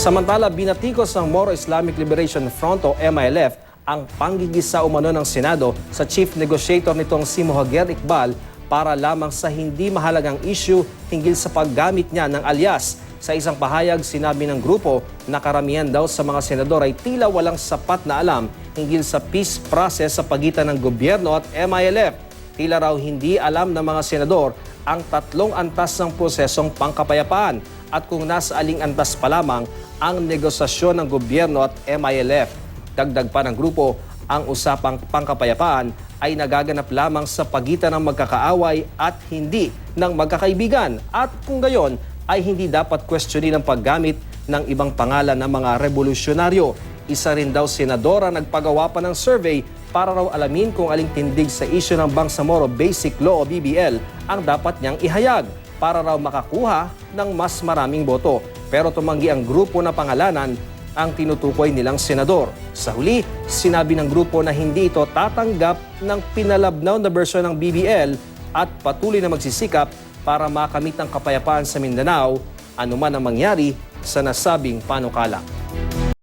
Samantala, binatikos ng Moro Islamic Liberation Front o MILF ang panggigisa umano ng Senado sa chief negotiator nitong si Mohager Iqbal para lamang sa hindi mahalagang issue hinggil sa paggamit niya ng alias. Sa isang pahayag, sinabi ng grupo na karamihan daw sa mga senador ay tila walang sapat na alam hinggil sa peace process sa pagitan ng gobyerno at MILF. Tila raw hindi alam ng mga senador ang tatlong antas ng prosesong pangkapayapaan at kung nasa aling antas pa lamang ang negosasyon ng gobyerno at MILF. Dagdag pa ng grupo, ang usapang pangkapayapaan ay nagaganap lamang sa pagitan ng magkakaaway at hindi ng magkakaibigan. At kung gayon, ay hindi dapat questionin ang paggamit ng ibang pangalan ng mga revolusyonaryo. Isa rin daw senadora nagpagawa pa ng survey para raw alamin kung aling tindig sa isyu ng Bangsamoro Basic Law o BBL ang dapat niyang ihayag para raw makakuha ng mas maraming boto. Pero tumanggi ang grupo na pangalanan ang tinutukoy nilang senador. Sa huli, sinabi ng grupo na hindi ito tatanggap ng pinalabnaw na bersyon ng BBL at patuloy na magsisikap para makamit ang kapayapaan sa Mindanao anuman ang mangyari sa nasabing panukala.